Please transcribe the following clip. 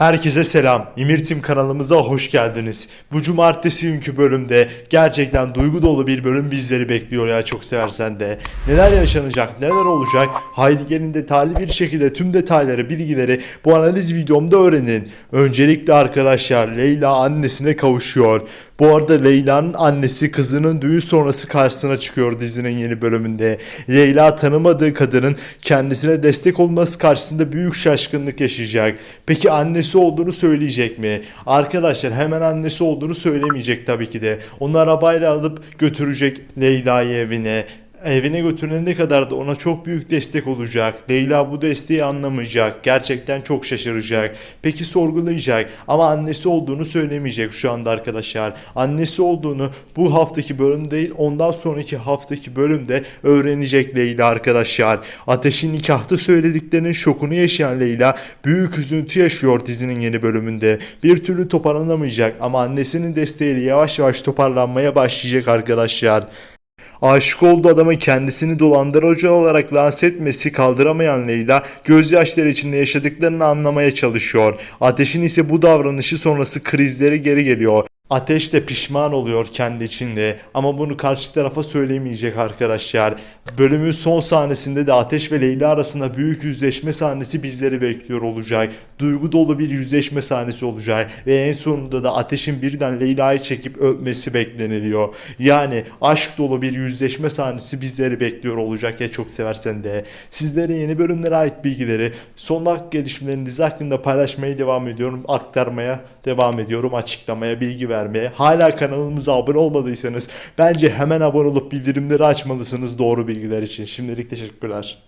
Herkese selam. İmirtim kanalımıza hoş geldiniz. Bu cumartesi günkü bölümde gerçekten duygu dolu bir bölüm bizleri bekliyor ya çok seversen de. Neler yaşanacak, neler olacak? Haydi gelin detaylı bir şekilde tüm detayları, bilgileri bu analiz videomda öğrenin. Öncelikle arkadaşlar Leyla annesine kavuşuyor. Bu arada Leyla'nın annesi kızının düğün sonrası karşısına çıkıyor dizinin yeni bölümünde. Leyla tanımadığı kadının kendisine destek olması karşısında büyük şaşkınlık yaşayacak. Peki annesi olduğunu söyleyecek mi? Arkadaşlar hemen annesi olduğunu söylemeyecek tabii ki de. Onu arabayla alıp götürecek Leyla'yı evine. Evine götürene kadar da ona çok büyük destek olacak. Leyla bu desteği anlamayacak. Gerçekten çok şaşıracak. Peki sorgulayacak ama annesi olduğunu söylemeyecek şu anda arkadaşlar. Annesi olduğunu bu haftaki bölüm değil ondan sonraki haftaki bölümde öğrenecek Leyla arkadaşlar. Ateşin nikahta söylediklerinin şokunu yaşayan Leyla büyük üzüntü yaşıyor dizinin yeni bölümünde. Bir türlü toparlanamayacak ama annesinin desteğiyle yavaş yavaş toparlanmaya başlayacak arkadaşlar. Aşık olduğu adama kendisini dolandırıcı olarak lanse etmesi kaldıramayan Leyla gözyaşları içinde yaşadıklarını anlamaya çalışıyor. Ateş'in ise bu davranışı sonrası krizleri geri geliyor. Ateş de pişman oluyor kendi içinde ama bunu karşı tarafa söylemeyecek arkadaşlar. Bölümün son sahnesinde de Ateş ve Leyla arasında büyük yüzleşme sahnesi bizleri bekliyor olacak. Duygu dolu bir yüzleşme sahnesi olacak ve en sonunda da Ateş'in birden Leyla'yı çekip öpmesi bekleniliyor. Yani aşk dolu bir yüzleşme sahnesi bizleri bekliyor olacak ya çok seversen de. Sizlere yeni bölümlere ait bilgileri, son dakika gelişmelerini dizi hakkında paylaşmaya devam ediyorum, aktarmaya devam ediyorum, açıklamaya, bilgi vermeye. Hala kanalımıza abone olmadıysanız bence hemen abone olup bildirimleri açmalısınız doğru bilgiler için. Şimdilik teşekkürler.